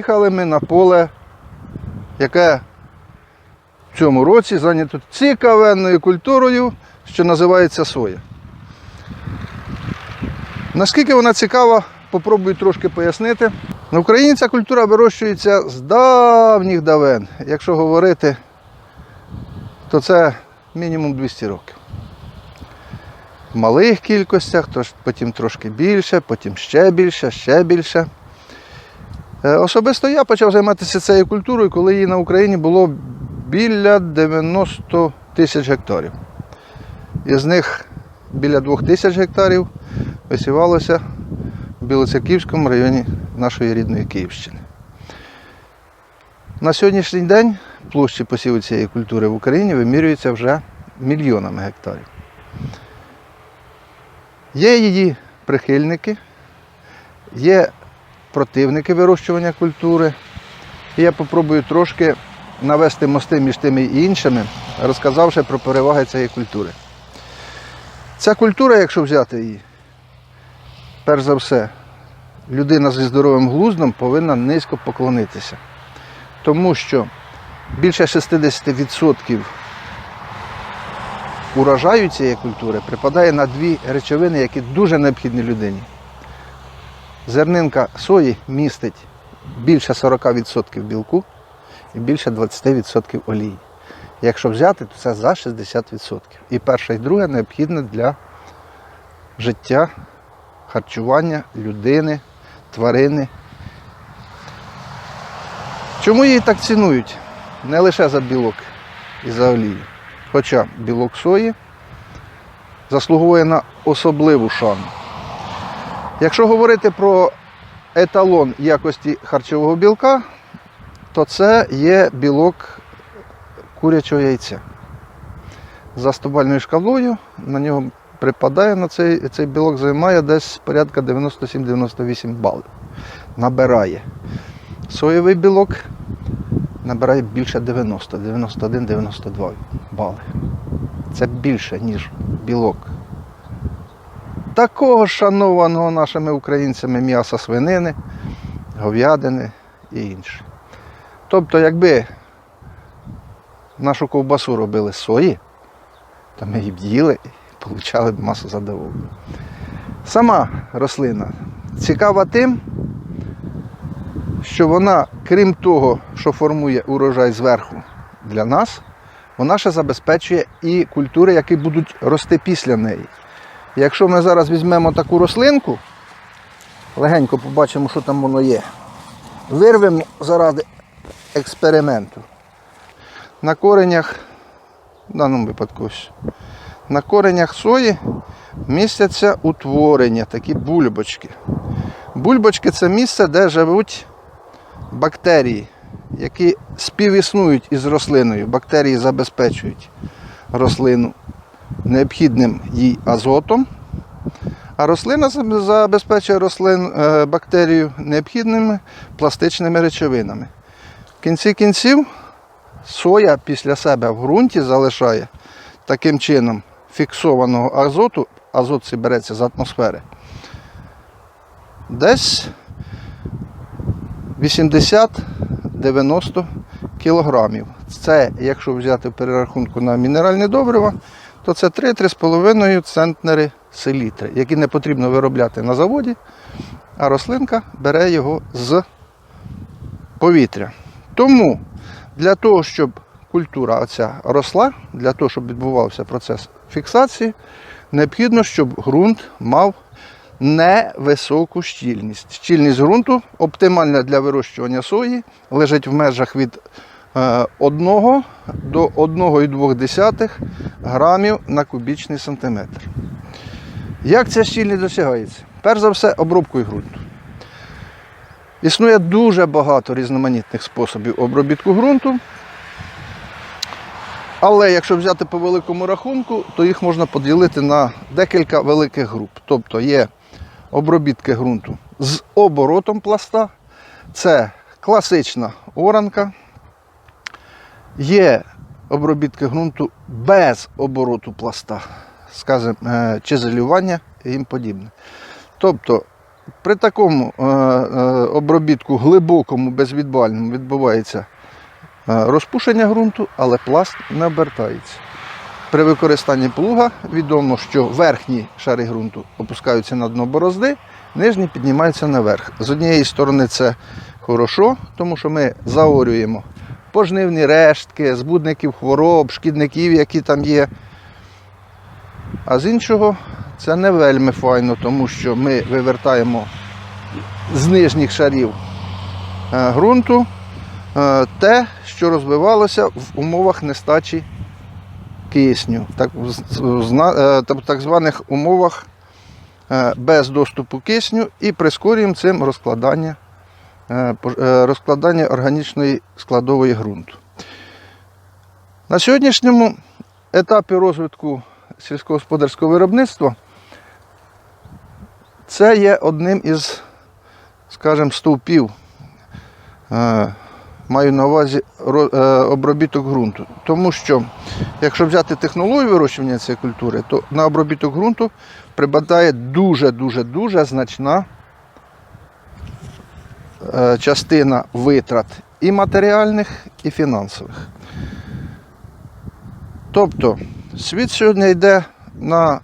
Приїхали ми на поле, яке в цьому році зайнято цікавенною культурою, що називається соя. Наскільки вона цікава, попробую трошки пояснити. На Україні ця культура вирощується з давніх давен. Якщо говорити, то це мінімум 200 років. В малих кількостях, потім трошки більше, потім ще більше, ще більше. Е, Особисто я почав займатися цією культурою, коли її на Україні було біля 90 тисяч гектарів. Із них біля 2 тисяч гектарів висівалося в Білоцерківському районі нашої рідної Київщини. На сьогоднішній день площі посіву цієї культури в Україні вимірюються вже мільйонами гектарів. Є її прихильники, є противники вирощування культури. І я попробую трошки навести мости між тими і іншими, розказавши про переваги цієї культури. Ця культура, якщо взяти її, перш за все, людина зі здоровим глуздом повинна низько поклонитися. Тому що більше 60% урожаю цієї культури припадає на дві речовини, які дуже необхідні людині. Зернинка сої містить більше 40% білку і більше 20% олії. Якщо взяти, то це за 60%. І перше і друге необхідне для життя, харчування людини, тварини. Чому її так цінують? Не лише за білок і за олію. Хоча білок сої заслуговує на особливу шану. Якщо говорити про еталон якості харчового білка, то це є білок курячого яйця. За стобальною шкалою на нього припадає на цей, цей білок, займає десь порядка 97-98 балів. Набирає. Соєвий білок набирає більше 90, 91-92 бали. Це більше, ніж білок такого шанованого нашими українцями м'яса свинини, говядини і інше. Тобто, якби нашу ковбасу робили сої, то ми її б їли і отримали б масу задоволення. Сама рослина цікава тим, що вона, крім того, що формує урожай зверху для нас, вона ще забезпечує і культури, які будуть рости після неї. Якщо ми зараз візьмемо таку рослинку, легенько побачимо, що там воно є. Вирвемо заради експерименту. На коренях, в даному випадку, на коренях сої містяться утворення, такі бульбочки. Бульбочки це місце, де живуть бактерії, які співіснують із рослиною. Бактерії забезпечують рослину необхідним їй азотом, а рослина забезпечує рослин, е, бактерію необхідними пластичними речовинами. В кінці кінців соя після себе в ґрунті залишає таким чином фіксованого азоту, азот цей береться з атмосфери, десь 80-90 кілограмів. Це, якщо взяти в перерахунку на мінеральне добриво, то це 3-3,5 центнери селітри, які не потрібно виробляти на заводі, а рослинка бере його з повітря. Тому для того, щоб культура оця росла, для того, щоб відбувався процес фіксації, необхідно, щоб ґрунт мав невисоку щільність. Щільність ґрунту оптимальна для вирощування сої, лежить в межах від 1 до 1,2 грамів на кубічний сантиметр. Як ця щільність досягається? Перш за все, обробкою ґрунту. Існує дуже багато різноманітних способів обробітку ґрунту. Але якщо взяти по великому рахунку, то їх можна поділити на декілька великих груп. Тобто є обробітки ґрунту з оборотом пласта, це класична оранка, є обробітки ґрунту без обороту пласта, скажімо, е, чизелювання і їм подібне. Тобто При такому е, е, обробітку глибокому, безвідбальному відбувається розпушення ґрунту, але пласт не обертається. При використанні плуга відомо, що верхні шари ґрунту опускаються на дно борозди, нижні піднімаються наверх. З однієї сторони це хорошо, тому що ми заорюємо пожнивні рештки, збудників хвороб, шкідників, які там є. А з іншого це не вельми файно, тому що ми вивертаємо з нижніх шарів е, ґрунту е, те, що розвивалося в умовах нестачі кисню, так, в е, так званих умовах без доступу кисню і прискорюємо цим розкладання, розкладання органічної складової ґрунту. На сьогоднішньому етапі розвитку сільськогосподарського виробництва це є одним із, скажімо, стовпів. е, Маю на увазі е, обробіток ґрунту. Тому що, якщо взяти технологію вирощування цієї культури, то на обробіток ґрунту припадає дуже-дуже дуже значна е, частина витрат і матеріальних, і фінансових. Тобто світ сьогодні йде на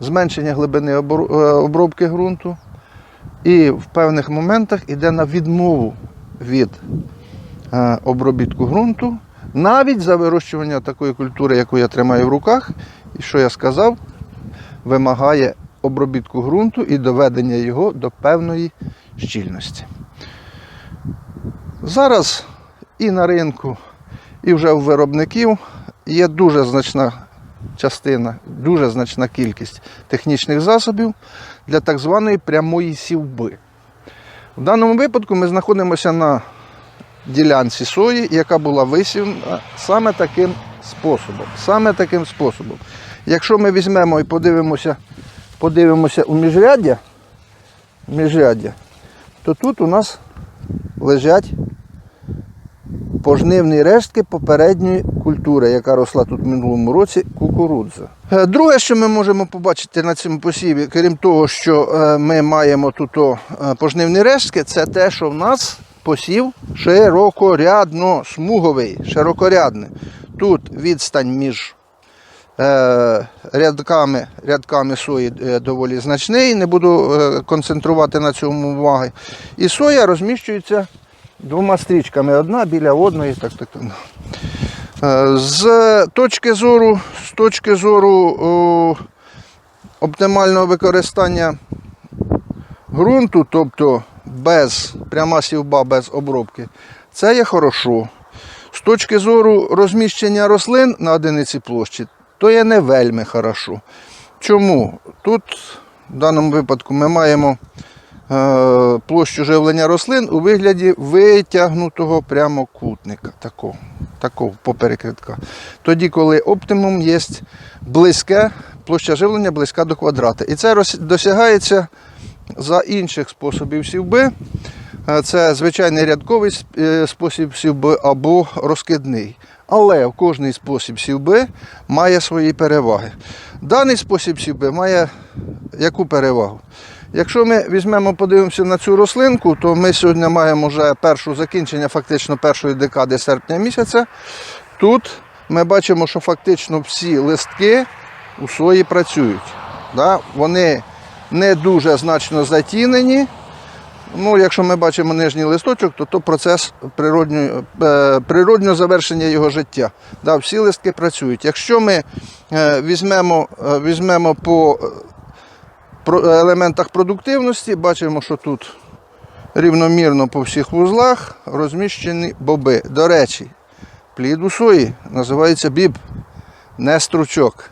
зменшення глибини е, обробки ґрунту і в певних моментах йде на відмову від е, обробітку ґрунту, навіть за вирощування такої культури, яку я тримаю в руках, і що я сказав, вимагає обробітку ґрунту і доведення його до певної щільності. Зараз і на ринку, і вже у виробників є дуже значна частина, дуже значна кількість технічних засобів для так званої прямої сівби. В даному випадку ми знаходимося на ділянці сої, яка була висівна саме таким способом. Саме таким способом. Якщо ми візьмемо і подивимося, подивимося у міжряддя, міжряддя, то тут у нас лежать пожнивні рештки попередньої культури, яка росла тут в минулому році кукурудза. Е, Друге, що ми можемо побачити на цьому посіві, крім того, що е, ми маємо тут е, пожнивні рештки, це те, що в нас посів широкорядно смуговий, широкорядний. Тут відстань між рядками, рядками сої е, доволі значний, не буду е, концентрувати на цьому уваги. І соя розміщується двома стрічками, одна біля одної. Так, так, так. Е, З точки зору, з точки зору о, оптимального використання ґрунту, тобто без пряма сівба без обробки, це є хорошо. З точки зору розміщення рослин на одиниці площі, то є не вельми хорошо. Чому? Тут в даному випадку ми маємо е, площу живлення рослин у вигляді витягнутого прямокутника. Такого, такого поперек рядка. Тоді, коли оптимум є близьке, площа живлення близька до квадрата. І це досягається за інших способів сівби. Е, Це звичайний рядковий е, спосіб сівби або розкидний. Але кожний спосіб сівби має свої переваги. Даний спосіб сівби має яку перевагу? Якщо ми візьмемо, подивимося на цю рослинку, то ми сьогодні маємо вже першу закінчення фактично першої декади серпня місяця. Тут ми бачимо, що фактично всі листки у сої працюють. Вони не дуже значно затінені. Ну, якщо ми бачимо нижній листочок, то то процес е, природнього завершення його життя. Да, всі листки працюють. Якщо ми е, візьмемо, е, візьмемо по елементах продуктивності, бачимо, що тут рівномірно по всіх вузлах розміщені боби. До речі, плід у сої називається біб, не стручок.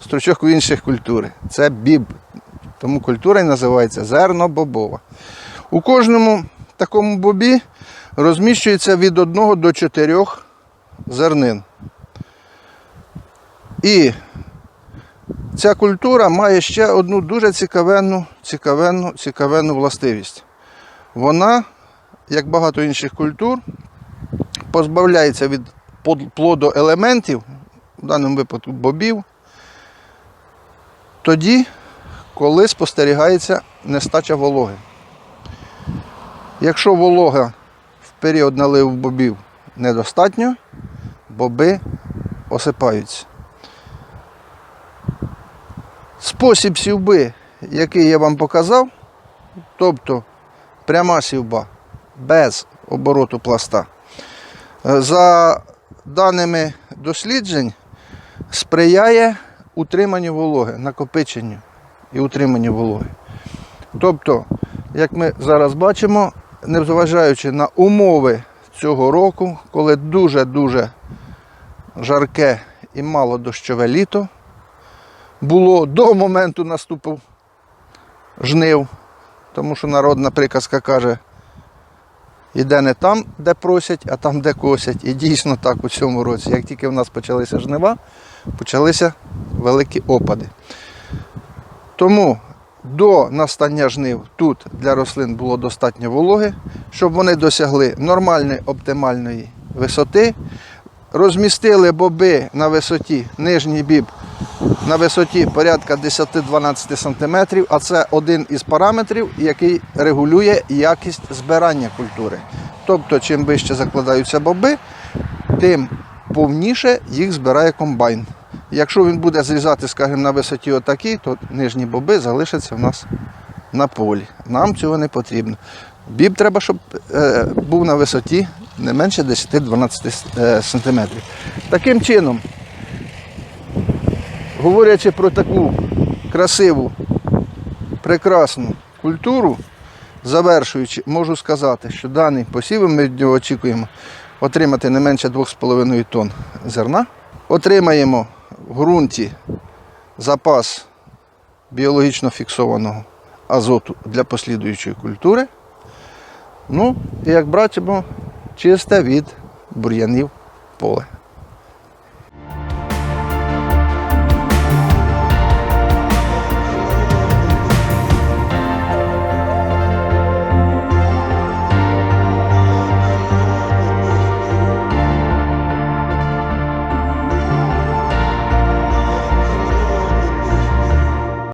Стручок в інших культури. Це біб. Тому культура і називається зернобобова. У кожному такому бобі розміщується від 1 до 4 зернин. І ця культура має ще одну дуже цікавенну, цікавенну, цікавенну властивість. Вона, як багато інших культур, позбавляється від под- плодоелементів, в даному випадку бобів, тоді, коли спостерігається нестача вологи. Якщо волога в період наливу бобів недостатньо, боби осипаються. Спосіб сівби, який я вам показав, тобто пряма сівба без обороту пласта, за даними досліджень, сприяє утриманню вологи, накопиченню і утриманню вологи. Тобто, як ми зараз бачимо, незважаючи на умови цього року, коли дуже-дуже жарке і мало дощове літо, було до моменту наступу жнив, тому що народна приказка каже, іде не там, де просять, а там, де косять. І дійсно так у цьому році. Як тільки в нас почалися жнива, почалися великі опади. Тому до настання жнив тут для рослин було достатньо вологи, щоб вони досягли нормальної оптимальної висоти. Розмістили боби на висоті, нижній біб на висоті порядка 10-12 см, а це один із параметрів, який регулює якість збирання культури. Тобто, чим вище закладаються боби, тим повніше їх збирає комбайн. Якщо він буде зрізати, скажімо, на висоті отакій, то нижні боби залишаться в нас на полі. Нам цього не потрібно. Біб треба, щоб е, був на висоті не менше 10-12 см. Таким чином, говорячи про таку красиву, прекрасну культуру, завершуючи, можу сказати, що даний посів ми нього очікуємо отримати не менше 2,5 тонн зерна. Отримаємо в ґрунті запас біологічно фіксованого азоту для послідуючої культури. Ну, і як бачимо, чисте від бур'янів поле.